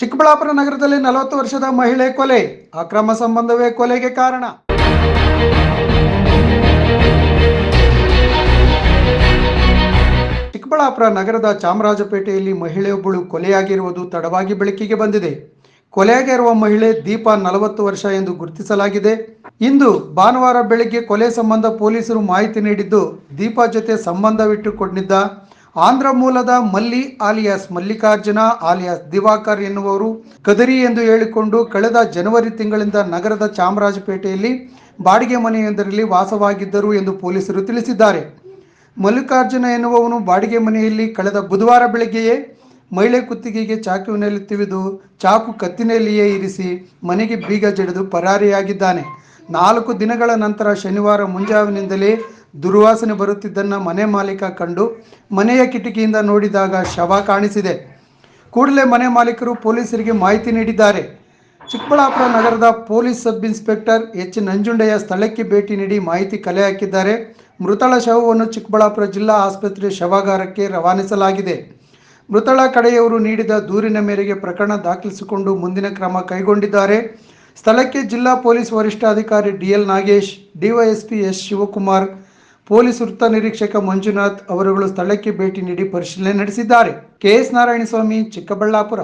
ಚಿಕ್ಕಬಳ್ಳಾಪುರ ನಗರದಲ್ಲಿ ನಲವತ್ತು ವರ್ಷದ ಮಹಿಳೆ ಕೊಲೆ. ಅಕ್ರಮ ಸಂಬಂಧವೇ ಕೊಲೆಗೆ ಕಾರಣ. ಚಿಕ್ಕಬಳ್ಳಾಪುರ ನಗರದ ಚಾಮರಾಜಪೇಟೆಯಲ್ಲಿ ಮಹಿಳೆಯೊಬ್ಬಳು ಕೊಲೆಯಾಗಿರುವುದು ತಡವಾಗಿ ಬೆಳಕಿಗೆ ಬಂದಿದೆ. ಕೊಲೆಯಾಗಿರುವ ಮಹಿಳೆ ದೀಪ ನಲವತ್ತು ವರ್ಷ ಎಂದು ಗುರುತಿಸಲಾಗಿದೆ. ಇಂದು ಭಾನುವಾರ ಬೆಳಗ್ಗೆ ಕೊಲೆ ಸಂಬಂಧ ಪೊಲೀಸರು ಮಾಹಿತಿ ನೀಡಿದ್ದು ದೀಪಾ ಜೊತೆ ಸಂಬಂಧವಿಟ್ಟುಕೊಂಡಿದ್ದ ಆಂಧ್ರ ಮೂಲದ ಮಲ್ಲಿ ಆಲಿಯಾಸ್ ಮಲ್ಲಿಕಾರ್ಜುನ ಆಲಿಯಾಸ್ ದಿವಾಕರ್ ಎನ್ನುವರು ಕದರಿ ಎಂದು ಹೇಳಿಕೊಂಡು ಕಳೆದ ಜನವರಿ ತಿಂಗಳಿಂದ ನಗರದ ಚಾಮರಾಜಪೇಟೆಯಲ್ಲಿ ಬಾಡಿಗೆ ಮನೆಯೊಂದರಲ್ಲಿ ವಾಸವಾಗಿದ್ದರು ಎಂದು ಪೊಲೀಸರು ತಿಳಿಸಿದ್ದಾರೆ. ಮಲ್ಲಿಕಾರ್ಜುನ ಎನ್ನುವವನು ಬಾಡಿಗೆ ಮನೆಯಲ್ಲಿ ಕಳೆದ ಬುಧವಾರ ಬೆಳಗ್ಗೆಯೇ ಮಹಿಳೆ ಕುತ್ತಿಗೆಗೆ ಚಾಕುವಿನಲ್ಲಿ ತಿವಿದು ಚಾಕು ಕತ್ತಿನಲ್ಲಿಯೇ ಇರಿಸಿ ಮನೆಗೆ ಬೀಗ ಜಡಿದು ಪರಾರಿಯಾಗಿದ್ದಾನೆ. ನಾಲ್ಕು ದಿನಗಳ ನಂತರ ಶನಿವಾರ ಮುಂಜಾವಿನಿಂದಲೇ ದುರ್ವಾಸನೆ ಬರುತ್ತಿದ್ದನ್ನು ಮನೆ ಮಾಲೀಕ ಕಂಡು ಮನೆಯ ಕಿಟಕಿಯಿಂದ ನೋಡಿದಾಗ ಶವ ಕಾಣಿಸಿದೆ. ಕೂಡಲೇ ಮನೆ ಮಾಲೀಕರು ಪೊಲೀಸರಿಗೆ ಮಾಹಿತಿ ನೀಡಿದ್ದಾರೆ. ಚಿಕ್ಕಬಳ್ಳಾಪುರ ನಗರದ police sub inspector H Nanjundaiah ಸ್ಥಳಕ್ಕೆ ಭೇಟಿ ನೀಡಿ ಮಾಹಿತಿ ಕಲೆ ಹಾಕಿದ್ದಾರೆ. ಮೃತಳ ಶವವನ್ನು ಚಿಕ್ಕಬಳ್ಳಾಪುರ ಜಿಲ್ಲಾ ಆಸ್ಪತ್ರೆ ಶವಾಗಾರಕ್ಕೆ ರವಾನಿಸಲಾಗಿದೆ. ಮೃತಳ ಕಡೆಯವರು ನೀಡಿದ ದೂರಿನ ಮೇರೆಗೆ ಪ್ರಕರಣ ದಾಖಲಿಸಿಕೊಂಡು ಮುಂದಿನ ಕ್ರಮ ಕೈಗೊಂಡಿದ್ದಾರೆ. ಸ್ಥಳಕ್ಕೆ ಜಿಲ್ಲಾ ಪೊಲೀಸ್ ವರಿಷ್ಠಾಧಿಕಾರಿ DL Nagesh DYSP S Shivakumar police ವೃತ್ತ ನಿರೀಕ್ಷಕ ಮಂಜುನಾಥ್ ಅವರುಗಳು ಸ್ಥಳಕ್ಕೆ ಭೇಟಿ ನೀಡಿ ಪರಿಶೀಲನೆ ನಡೆಸಿದ್ದಾರೆ. ಕೆಎಸ್ ನಾರಾಯಣಸ್ವಾಮಿ ಚಿಕ್ಕಬಳ್ಳಾಪುರ.